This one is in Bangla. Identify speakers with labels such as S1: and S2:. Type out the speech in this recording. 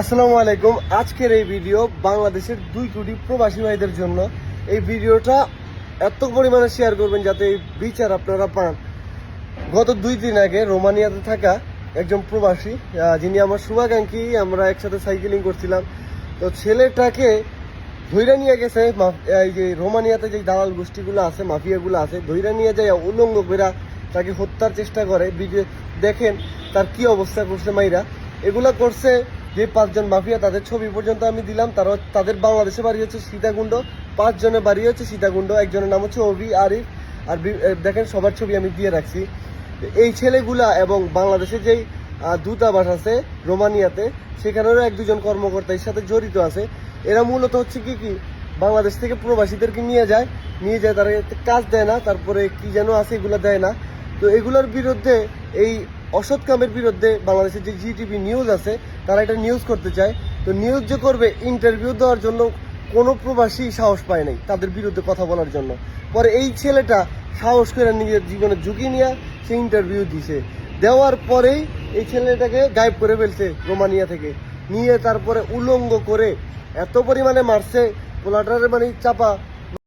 S1: আসসালামু আলাইকুম। আজকের এই ভিডিও বাংলাদেশের দুই কোটি প্রবাসী ভাইদের জন্য। এই ভিডিওটা এত পরিমাণে শেয়ার করবেন যাতে এই বিচার আপনারা পান। গত দুই দিন আগে রোমানিয়াতে থাকা একজন প্রবাসী যিনি আমার শুভাকাঙ্ক্ষী, আমরা একসাথে সাইকেলিং করছিলাম। তো ছেলেটাকে ধৈরা নিয়ে গেছে এই যে রোমানিয়াতে যে দালাল গোষ্ঠীগুলো আছে, মাফিয়াগুলো আছে ধৈরা নিয়ে যায়, উলঙ্গ কইরা তাকে হত্যার চেষ্টা করে। ভিডিও দেখেন তার কি অবস্থা করছে মাইরা। এগুলা করছে যে পাঁচজন মাফিয়া তাদের ছবি পর্যন্ত আমি দিলাম, তারা তাদের বাংলাদেশে বাড়ি হচ্ছে সীতাকুণ্ড, পাঁচজনের বাড়ি হচ্ছে সীতাকুণ্ড, একজনের নাম হচ্ছে অভি, আরিফ, আর দেখেন সবার ছবি আমি দিয়ে রাখছি। এই ছেলেগুলা এবং বাংলাদেশে যেই দূতাবাস আছে রোমানিয়াতে, সেখানেরও এক দুজন কর্মকর্তা এর সাথে জড়িত আছে। এরা মূলত হচ্ছে কি কি, বাংলাদেশ থেকে প্রবাসীদেরকে নিয়ে যায় নিয়ে যায়, তারা কাজ দেয় না, তারপরে কি যেন আছে এগুলো দেয় না। তো এগুলোর বিরুদ্ধে এই অসৎ কামের বিরুদ্ধে বাংলাদেশের যে জিটিভি নিউজ আছে, তারা এটা নিউজ করতে চায়। তো নিউজ যে করবে ইন্টারভিউ দেওয়ার জন্য কোনো প্রবাসী সাহস পায় নাই তাদের বিরুদ্ধে কথা বলার জন্য। পরে এই ছেলেটা সাহস করে নিজের জীবনে ঝুঁকি নিয়ে সে ইন্টারভিউ দিছে। দেওয়ার পরেই এই ছেলেটাকে গায়েব করে ফেলছে রোমানিয়া থেকে। নিয়ে তারপরে উলঙ্গ করে এত পরিমাণে মারছে, পোলাটারে মানে চাপা